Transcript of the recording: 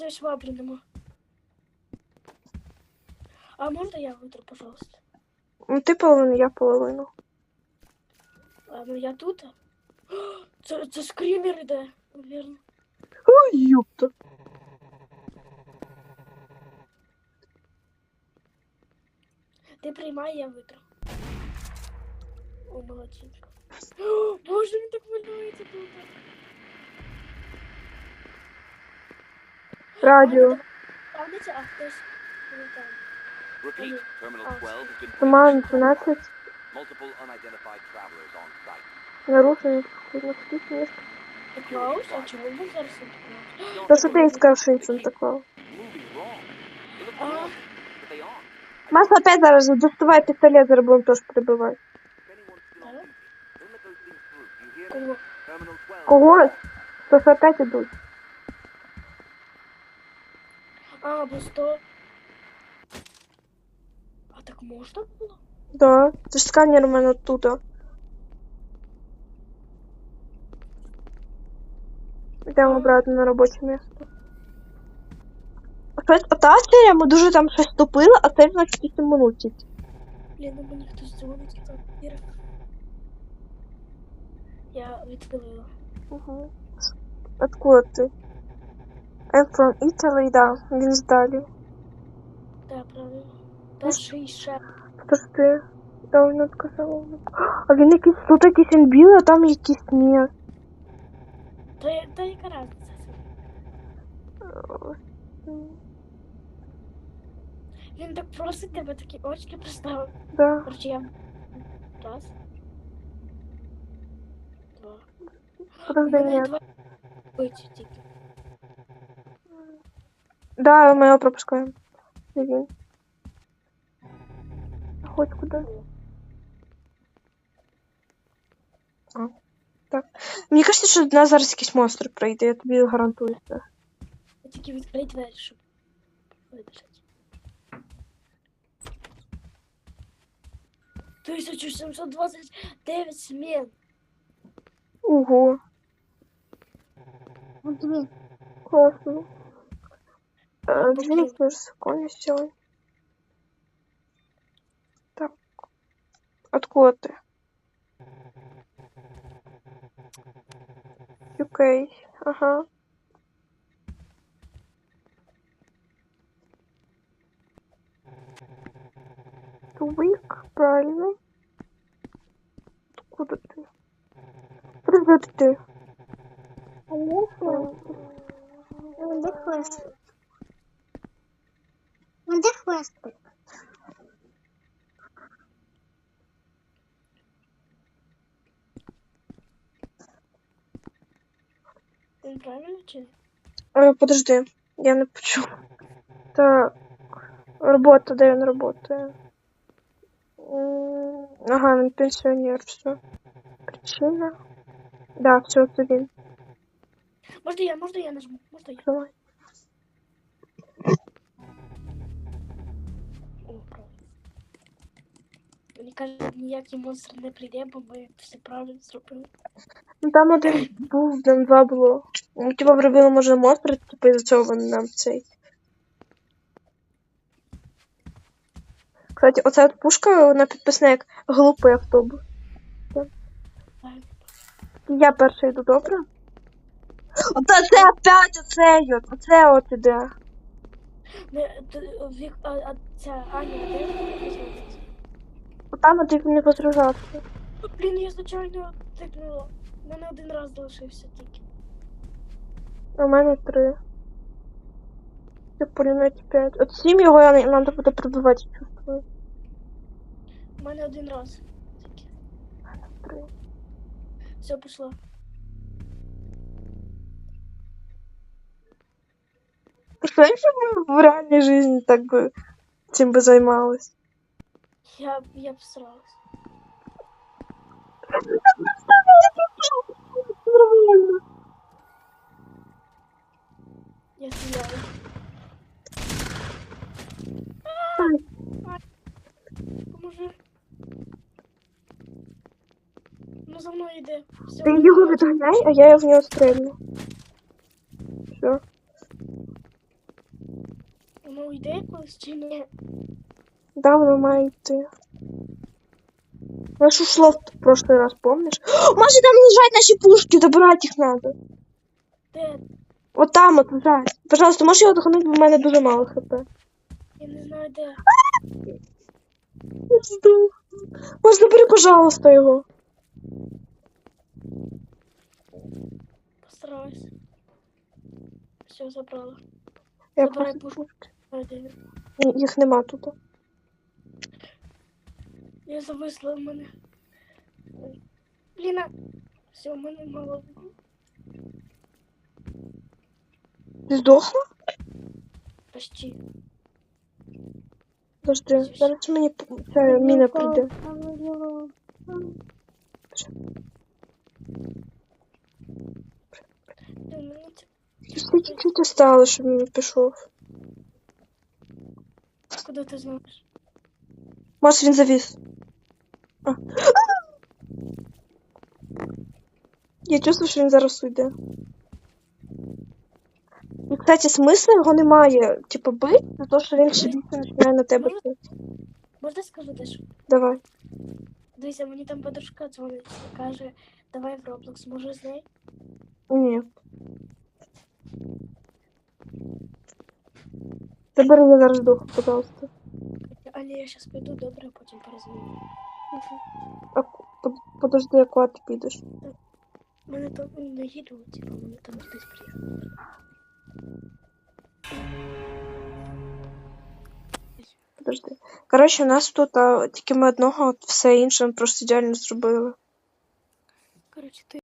це швабри нема. А можна я витру, пожалуйста? Ну, ти половину, я половину. А, ну я тут. Це, це скример іде, вірно. Ой, ёпта. Ти приймай, я витру. О, молодчинка. О, Боже, він так хвилюється тут. Радіо. Правда, а хтось не там. Repeat, Terminal. 12 has been Туман 12. Multiple unidentified travelers on site. Нарушення. Клаус. А чому він зараз не Клаус? То, що ти сказав, що Санта Клаус. Moving wrong. They look but they aren't. Маша опять зараз доставай пістолет, зараз будемо теж прибивати. If anyone's still on duty, don't let those things through. You hear me? Кого? Terminal 12. Кого? То, опять ідуть. А, бо сто. А так можна було? Да. Це ж сканер у мене тут. Йдемо обратно на робоче місце. Щось ота серія, ми дуже там щось тупили, а це значить 8 минутів. Блін, ну мені хтось дзвонить, хто Іра. Я відхилила. Угу. Откуда ти? I'm from Italy, да. Він здалі. Так, правильно. Перший шеф. Подожди. Да, він відказав. А він якийсь, тут якийсь він білий, а там якийсь ні. Та, я- та яка разниця? Він так просить тебе такі очки приставив. Да. Короче, я. Раз. Два. Подожди, Мене ні. два бить тільки. Да, ми його пропускаємо. Де він? Хоч куди. А, так. Мені кажеться, що до нас зараз якийсь монстр прийде, я тобі гарантую це. Я тільки відкрий двері, щоб видержати. 1729 змін. Ого. Класно. Е, Дві плюс конусів. Так. Откуда ти? UK. Ага. Твик, правильно. Откуда ты? Откуда ты? Де хвост? Де хвост? Він правильно чи ні? Подожди, я не почув. Так. Робота, де він працює? Ага, він пенсіонер, все. Причина. Да, все, це він. Можна я, можна я нажму? Можна я? Давай. Мені кажуть, ніякий монстр не прийде, бо ми все правильно зробили. Ну там один був, там два було. Ну, Типа вробили, може, монстр, типу, із-за цього вони нам цей. Кстати, оця от пушка на підписник глупий автобус. Я перша йду, добре? Ота це опять оцей от, оце от іде. Не, т- Вік, а, а ця Аня, де розводиться? Отам от не возражався. Блін, я звичайно тикнула. У мене один раз залишився тільки. У мене три. Я пулемет п'ять. От сім його я надо буде прибивати, чувствую. У мене один раз тільки. Три. Все, пішло. Если в реальной жизни так бы цим би займалась? Я, я всралась. Нормально. Я стріляю. Поможи. Ну за мною йде. Все, Ти його відганяй, а я в нього стрельну. Все. Воно йде колись чи ні? Да, воно має йти. Я ж ушло в прошлый раз, помнишь? Може там лежать наші пушки, забирати їх надо. Де? Вот там от лежать. Пожалуйста, можеш його дохнути, бо в мене дуже мало хп. Я не знаю де. Здох. Може, забери, пожалуйста, його. Постараюсь. Все, забрала. Я Забирай просто... пушку. Їх нема тут. Я зависла в мене. Блін, а... все, в мене мало. Ти здохла? Почти. Подожди, зараз мені ця міна прийде. Ще чуть-чуть осталось, щоб він пішов. Куди ти знаєш? Може, він завіс. А. Я чувствую, що він зараз уйде. І, кстати, смисла його немає, типу, бити, за те, що він ще більше починає на тебе. бити. Можна скажу дещо? Давай. Дивися, мені там подружка дзвонить і каже, давай в Roblox, може з нею? Ні. Забери я зараз духу, пожалуйста. Але я зараз піду, добре, потім перезвоню. А подожди, а куди ти підеш? Мене там не їду, типу, мене там хтось приїхав. Подожди. Коротше, у нас тут а, тільки ми одного, все інше ми просто ідеально зробили. Коротше, ти